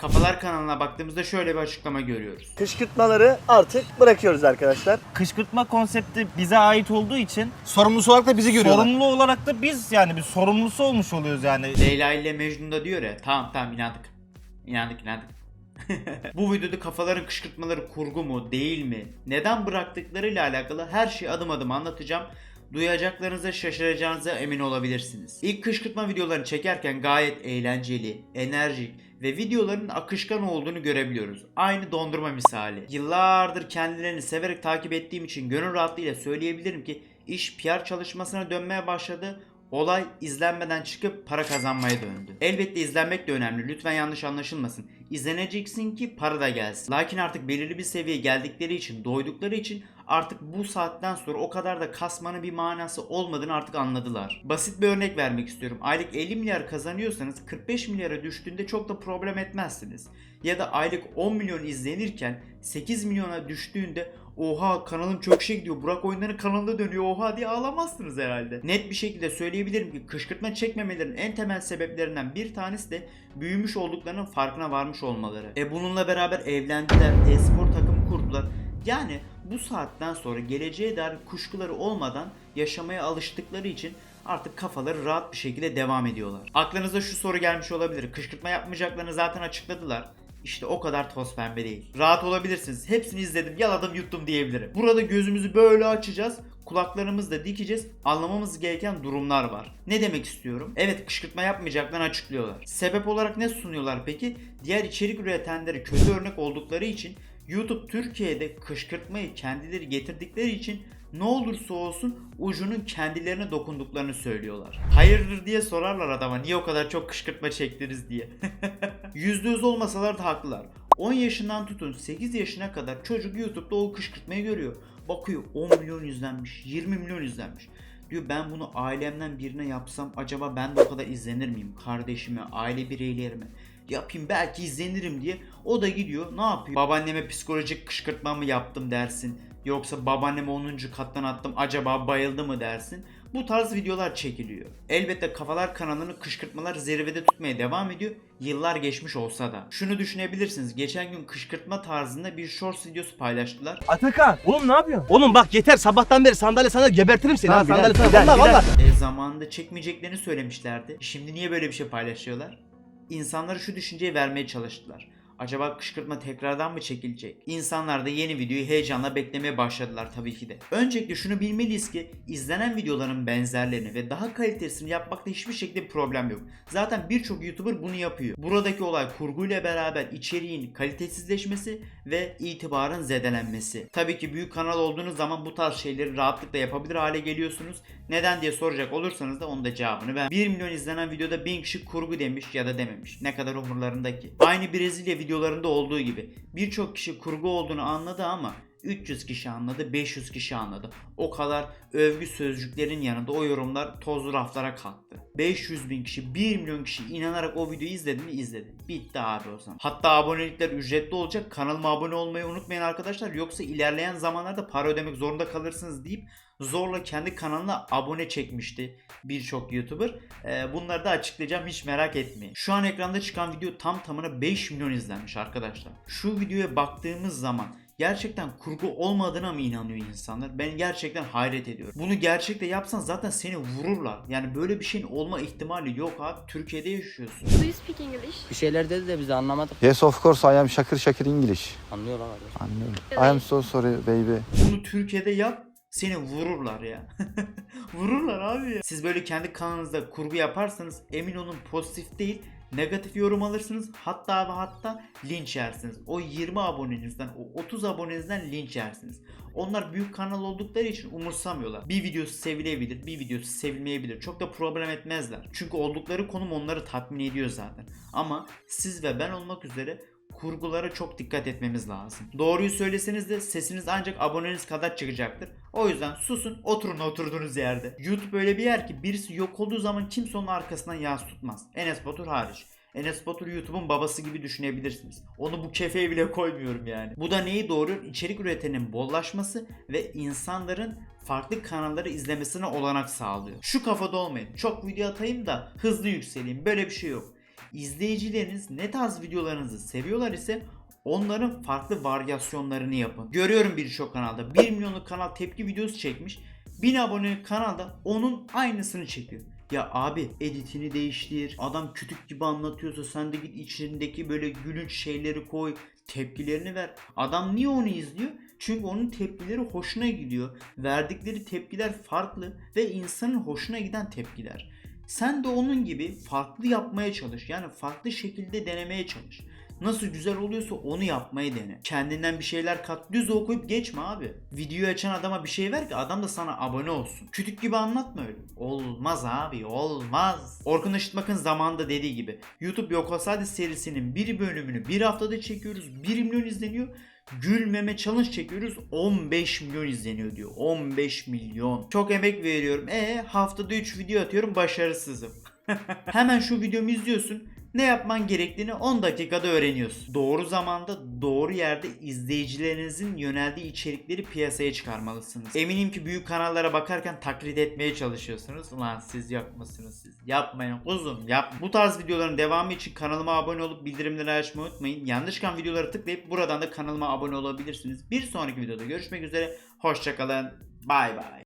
Kafalar kanalına baktığımızda şöyle bir açıklama görüyoruz. Kışkırtmaları artık bırakıyoruz arkadaşlar. Kışkırtma konsepti bize ait olduğu için Sorumlusu olarak da bizi görüyorlar. sorumlu olarak da biz yani bir sorumlusu olmuş oluyoruz yani. Leyla ile Mecnun da diyor ya tamam tamam inandık. İnandık inandık. Bu videoda kafaların kışkırtmaları kurgu mu değil mi? Neden bıraktıklarıyla alakalı her şeyi adım adım anlatacağım. Duyacaklarınıza şaşıracağınıza emin olabilirsiniz. İlk kışkırtma videolarını çekerken gayet eğlenceli, enerjik ve videoların akışkan olduğunu görebiliyoruz. Aynı dondurma misali. Yıllardır kendilerini severek takip ettiğim için gönül rahatlığıyla söyleyebilirim ki iş PR çalışmasına dönmeye başladı. Olay izlenmeden çıkıp para kazanmaya döndü. Elbette izlenmek de önemli. Lütfen yanlış anlaşılmasın. İzleneceksin ki para da gelsin. Lakin artık belirli bir seviyeye geldikleri için, doydukları için artık bu saatten sonra o kadar da kasmanın bir manası olmadığını artık anladılar. Basit bir örnek vermek istiyorum. Aylık 50 milyar kazanıyorsanız 45 milyara düştüğünde çok da problem etmezsiniz. Ya da aylık 10 milyon izlenirken 8 milyona düştüğünde oha kanalım çok şey gidiyor Burak oyunları kanalında dönüyor oha diye ağlamazsınız herhalde. Net bir şekilde söyleyebilirim ki kışkırtma çekmemelerinin en temel sebeplerinden bir tanesi de büyümüş olduklarının farkına varmış olmaları. E bununla beraber evlendiler, e-spor takımı kurdular. Yani bu saatten sonra geleceğe dair kuşkuları olmadan yaşamaya alıştıkları için artık kafaları rahat bir şekilde devam ediyorlar. Aklınıza şu soru gelmiş olabilir. Kışkırtma yapmayacaklarını zaten açıkladılar. İşte o kadar toz pembe değil. Rahat olabilirsiniz. Hepsini izledim, yaladım, yuttum diyebilirim. Burada gözümüzü böyle açacağız. Kulaklarımızı da dikeceğiz. Anlamamız gereken durumlar var. Ne demek istiyorum? Evet kışkırtma yapmayacaklarını açıklıyorlar. Sebep olarak ne sunuyorlar peki? Diğer içerik üretenleri kötü örnek oldukları için YouTube Türkiye'de kışkırtmayı kendileri getirdikleri için ne olursa olsun ucunun kendilerine dokunduklarını söylüyorlar. Hayırdır diye sorarlar adama niye o kadar çok kışkırtma çektiniz diye. Yüzde yüz olmasalar da haklılar. 10 yaşından tutun 8 yaşına kadar çocuk YouTube'da o kışkırtmayı görüyor. Bakıyor 10 milyon izlenmiş, 20 milyon izlenmiş. Diyor ben bunu ailemden birine yapsam acaba ben de o kadar izlenir miyim? Kardeşime, aile bireylerime yapayım belki izlenirim diye. O da gidiyor ne yapıyor? Babaanneme psikolojik kışkırtma mı yaptım dersin. Yoksa babaanneme 10. kattan attım acaba bayıldı mı dersin. Bu tarz videolar çekiliyor. Elbette Kafalar kanalını kışkırtmalar zirvede tutmaya devam ediyor. Yıllar geçmiş olsa da. Şunu düşünebilirsiniz. Geçen gün kışkırtma tarzında bir shorts videosu paylaştılar. Atakan oğlum ne yapıyorsun? Oğlum bak yeter sabahtan beri sandalye sana gebertirim seni Tamam, ha sandalye sana valla valla. E zamanında çekmeyeceklerini söylemişlerdi. Şimdi niye böyle bir şey paylaşıyorlar? İnsanlara şu düşünceyi vermeye çalıştılar. Acaba kışkırtma tekrardan mı çekilecek? İnsanlar da yeni videoyu heyecanla beklemeye başladılar tabii ki de. Öncelikle şunu bilmeliyiz ki izlenen videoların benzerlerini ve daha kalitesini yapmakta hiçbir şekilde bir problem yok. Zaten birçok YouTuber bunu yapıyor. Buradaki olay kurguyla beraber içeriğin kalitesizleşmesi ve itibarın zedelenmesi. Tabii ki büyük kanal olduğunuz zaman bu tarz şeyleri rahatlıkla yapabilir hale geliyorsunuz. Neden diye soracak olursanız da onun da cevabını ver. 1 milyon izlenen videoda 1000 kişi kurgu demiş ya da dememiş. Ne kadar umurlarındaki. Aynı Brezilya videolarında olduğu gibi. Birçok kişi kurgu olduğunu anladı ama 300 kişi anladı, 500 kişi anladı. O kadar övgü sözcüklerin yanında o yorumlar tozlu raflara kalktı. 500 bin kişi, 1 milyon kişi inanarak o videoyu izledi mi? İzledi. Bitti abi o zaman. Hatta abonelikler ücretli olacak. Kanalıma abone olmayı unutmayın arkadaşlar. Yoksa ilerleyen zamanlarda para ödemek zorunda kalırsınız deyip zorla kendi kanalına abone çekmişti birçok YouTuber. Ee, bunları da açıklayacağım hiç merak etmeyin. Şu an ekranda çıkan video tam tamına 5 milyon izlenmiş arkadaşlar. Şu videoya baktığımız zaman gerçekten kurgu olmadığına mı inanıyor insanlar? Ben gerçekten hayret ediyorum. Bunu gerçekte yapsan zaten seni vururlar. Yani böyle bir şeyin olma ihtimali yok abi. Türkiye'de yaşıyorsun. Do you speak English? Bir şeyler dedi de biz anlamadık. Yes of course I am Shakir Shakir English. Anlıyorlar kardeş. Anlıyorum. I am so sorry baby. Bunu Türkiye'de yap seni vururlar ya. vururlar abi ya. Siz böyle kendi kanalınızda kurgu yaparsanız emin olun pozitif değil negatif yorum alırsınız. Hatta ve hatta linç yersiniz. O 20 abonenizden, o 30 abonenizden linç yersiniz. Onlar büyük kanal oldukları için umursamıyorlar. Bir videosu sevilebilir, bir videosu sevilmeyebilir. Çok da problem etmezler. Çünkü oldukları konum onları tatmin ediyor zaten. Ama siz ve ben olmak üzere kurgulara çok dikkat etmemiz lazım. Doğruyu söyleseniz de sesiniz ancak aboneniz kadar çıkacaktır. O yüzden susun oturun oturduğunuz yerde. YouTube öyle bir yer ki birisi yok olduğu zaman kimse onun arkasından yas tutmaz. Enes Batur hariç. Enes Batur YouTube'un babası gibi düşünebilirsiniz. Onu bu kefeye bile koymuyorum yani. Bu da neyi doğuruyor? İçerik üretenin bollaşması ve insanların farklı kanalları izlemesine olanak sağlıyor. Şu kafada olmayın. Çok video atayım da hızlı yükseleyim. Böyle bir şey yok. İzleyicileriniz ne tarz videolarınızı seviyorlar ise onların farklı varyasyonlarını yapın. Görüyorum birçok kanalda 1 milyonluk kanal tepki videosu çekmiş. 1000 abonelik kanalda onun aynısını çekiyor. Ya abi editini değiştir. Adam kütük gibi anlatıyorsa sen de git içindeki böyle gülünç şeyleri koy. Tepkilerini ver. Adam niye onu izliyor? Çünkü onun tepkileri hoşuna gidiyor. Verdikleri tepkiler farklı ve insanın hoşuna giden tepkiler. Sen de onun gibi farklı yapmaya çalış. Yani farklı şekilde denemeye çalış. Nasıl güzel oluyorsa onu yapmayı dene. Kendinden bir şeyler kat. Düz okuyup geçme abi. Videoyu açan adama bir şey ver ki adam da sana abone olsun. Kütük gibi anlatma öyle. Olmaz abi olmaz. Orkun Işıtmak'ın zamanında dediği gibi. YouTube Yok Olsaydı serisinin bir bölümünü bir haftada çekiyoruz. 1 milyon izleniyor. Gülmeme challenge çekiyoruz 15 milyon izleniyor diyor. 15 milyon. Çok emek veriyorum. E haftada 3 video atıyorum başarısızım. Hemen şu videomu izliyorsun. Ne yapman gerektiğini 10 dakikada öğreniyorsun. Doğru zamanda, doğru yerde izleyicilerinizin yöneldiği içerikleri piyasaya çıkarmalısınız. Eminim ki büyük kanallara bakarken taklit etmeye çalışıyorsunuz. Ulan siz yapmasınız siz. Yapmayın kuzum yap. Bu tarz videoların devamı için kanalıma abone olup bildirimleri açmayı unutmayın. Yanlış çıkan videoları tıklayıp buradan da kanalıma abone olabilirsiniz. Bir sonraki videoda görüşmek üzere. Hoşçakalın. Bay bay.